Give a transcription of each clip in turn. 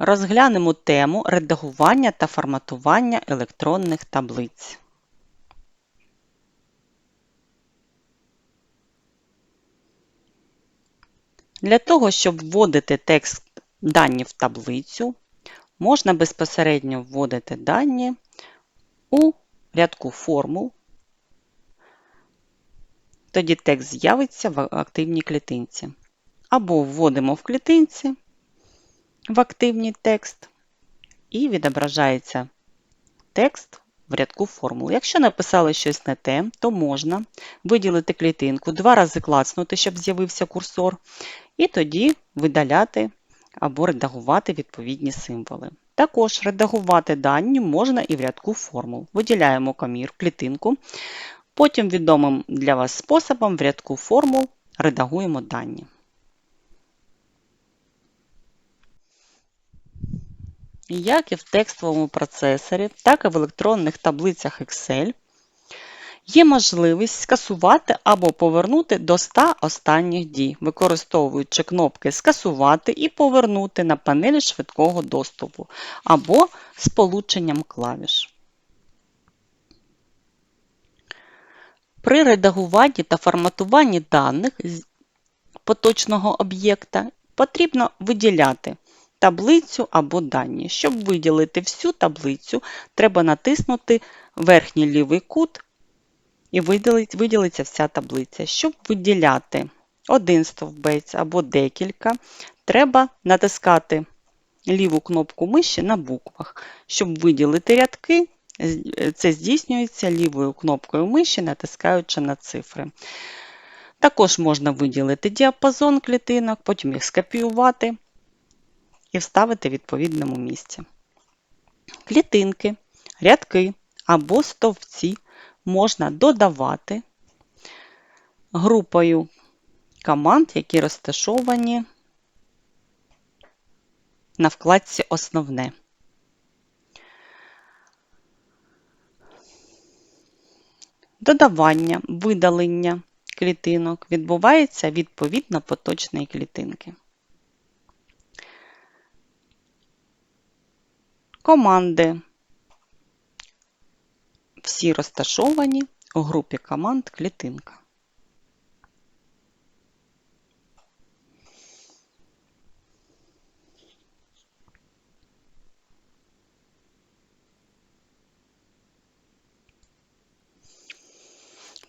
Розглянемо тему редагування та форматування електронних таблиць. Для того, щоб вводити текст дані в таблицю, можна безпосередньо вводити дані у рядку формул. Тоді текст з'явиться в активній клітинці. Або вводимо в клітинці в активний текст і відображається текст в рядку формул. Якщо написали щось не те, то можна виділити клітинку, два рази клацнути, щоб з'явився курсор, і тоді видаляти або редагувати відповідні символи. Також редагувати дані можна і в рядку формул. Виділяємо комір, клітинку, потім відомим для вас способом в рядку формул редагуємо дані. Як і в текстовому процесорі, так і в електронних таблицях Excel є можливість скасувати або повернути до 100 останніх дій, використовуючи кнопки Скасувати і Повернути на панелі швидкого доступу або сполученням клавіш. При редагуванні та форматуванні даних з поточного об'єкта потрібно виділяти таблицю або дані. Щоб виділити всю таблицю, треба натиснути верхній лівий кут і виділиться вся таблиця. Щоб виділяти один стовбець або декілька, треба натискати ліву кнопку миші на буквах. Щоб виділити рядки, це здійснюється лівою кнопкою миші, натискаючи на цифри. Також можна виділити діапазон клітинок, потім їх скопіювати і вставити в відповідному місці. Клітинки, рядки або стовпці можна додавати групою команд, які розташовані на вкладці Основне. Додавання, видалення клітинок відбувається відповідно поточної клітинки. Команди всі розташовані у групі команд клітинка.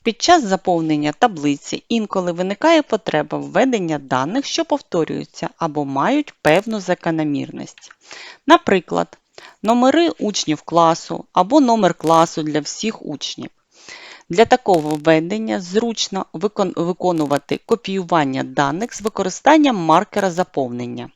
Під час заповнення таблиці інколи виникає потреба введення даних, що повторюються або мають певну закономірність. Наприклад, номери учнів класу або номер класу для всіх учнів. Для такого введення зручно виконувати копіювання даних з використанням маркера заповнення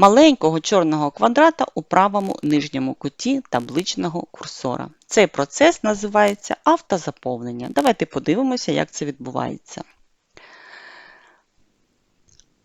маленького чорного квадрата у правому нижньому куті табличного курсора. Цей процес називається автозаповнення. Давайте подивимося, як це відбувається.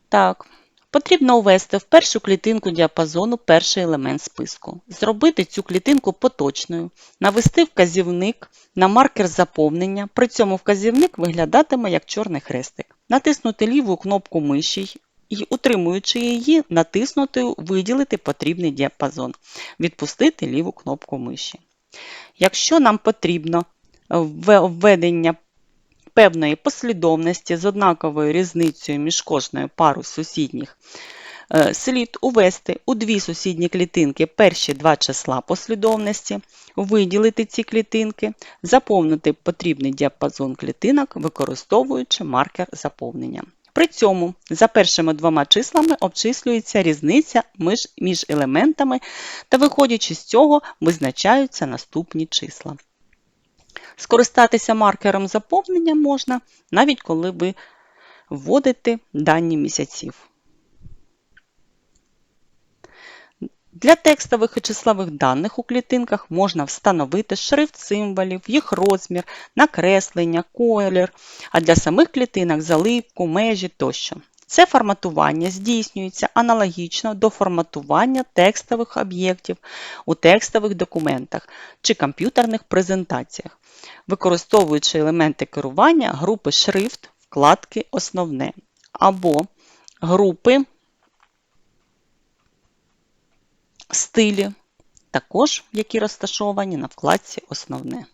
Так, Потрібно ввести в першу клітинку діапазону перший елемент списку, зробити цю клітинку поточною, навести вказівник на маркер заповнення, при цьому вказівник виглядатиме як чорний хрестик. Натиснути ліву кнопку миші і, утримуючи її, натиснутою виділити потрібний діапазон, відпустити ліву кнопку миші. Якщо нам потрібно введення певної послідовності з однаковою різницею між кожною парою сусідніх, е, слід увести у дві сусідні клітинки перші два числа послідовності, виділити ці клітинки, заповнити потрібний діапазон клітинок, використовуючи маркер заповнення. При цьому за першими двома числами обчислюється різниця між, між елементами та, виходячи з цього, визначаються наступні числа. Скористатися маркером заповнення можна, навіть коли ви вводите дані місяців. Для текстових і числових даних у клітинках можна встановити шрифт символів, їх розмір, накреслення, колір, а для самих клітинок заливку, межі тощо. Це форматування здійснюється аналогічно до форматування текстових об'єктів у текстових документах чи комп'ютерних презентаціях, використовуючи елементи керування групи шрифт вкладки Основне або групи стилі, також які розташовані на вкладці Основне.